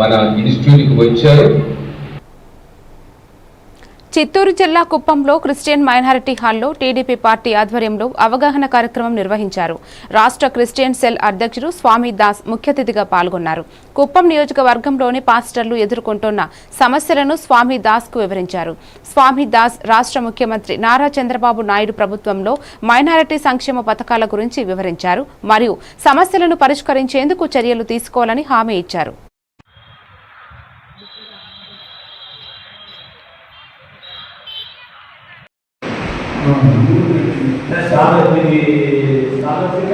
మన ఇన్స్టిట్యూట్కి వచ్చారు. చిత్తూరు జిల్లా కుప్పంలో క్రిస్టియన్ మైనారిటీ హాల్లో టీడీపీ పార్టీ ఆధ్వర్యంలో అవగాహన కార్యక్రమం నిర్వహించారు. రాష్ట్ర క్రిస్టియన్ సెల్ అధ్యక్షుడు స్వామి దాస్ ముఖ్య అతిథిగా పాల్గొన్నారు. కుప్పం నియోజకవర్గంలోని పాస్టర్లు ఎదుర్కొంటున్న సమస్యలను స్వామి దాస్కు వివరించారు. స్వామి దాస్ రాష్ట్ర ముఖ్యమంత్రి నారా చంద్రబాబు నాయుడు ప్రభుత్వంలో మైనారిటీ సంక్షేమ పథకాల గురించి వివరించారు మరియు సమస్యలను పరిష్కరించేందుకు చర్యలు తీసుకోవాలని హామీ ఇచ్చారు. చాలా ఇది స్కాలర్షిప్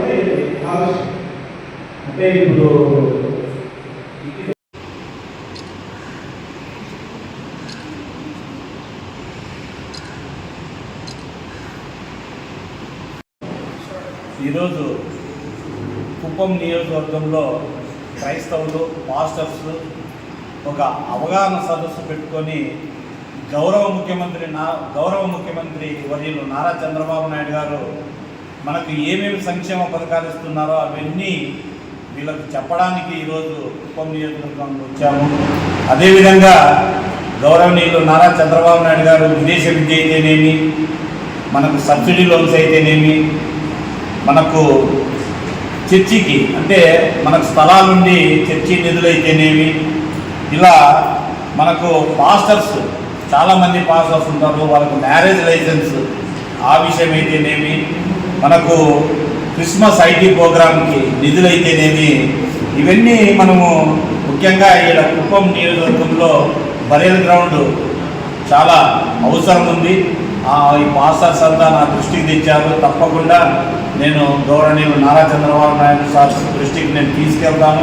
అంటే ఇప్పుడు ఈరోజు కుప్పం నియోజకవర్గంలో క్రైస్తవులు మాస్టర్స్ ఒక అవగాహన సదస్సు పెట్టుకొని గౌరవ ముఖ్యమంత్రి నా గౌరవ ముఖ్యమంత్రి వర్యులు నారా చంద్రబాబు నాయుడు గారు మనకు ఏమేమి సంక్షేమ పథకాలు ఇస్తున్నారో అవన్నీ వీళ్ళకు చెప్పడానికి ఈరోజు కుప్పం నియోజకవర్గంలో వచ్చాము. అదేవిధంగా గౌరవనీయులు నారా చంద్రబాబు నాయుడు గారు విదేశ విద్య అయితేనేమి మనకు సబ్సిడీ లోన్స్ అయితేనేమి మనకు చర్చికి అంటే మనకు స్థలాలుండి చర్చి అయితేనేమి ఇలా మనకు మాస్టర్స్ చాలామంది పాస్ ఉంటారు వాళ్ళకు మ్యారేజ్ లైసెన్స్ ఆ విషయం అయితేనేమి మనకు క్రిస్మస్ ఐటీ ప్రోగ్రామ్కి నిధులైతేనేమి ఇవన్నీ మనము ముఖ్యంగా ఇక్కడ కుప్పం నియోజకవర్గంలో బరేల్ గ్రౌండ్ చాలా అవసరం ఉంది. ఆ ఈ మాస్టర్స్ అంతా నా దృష్టికి తెచ్చారు. తప్పకుండా నేను గౌరవనీయులు నారా చంద్రబాబు నాయుడు సార్ దృష్టికి నేను తీసుకెళ్తాను.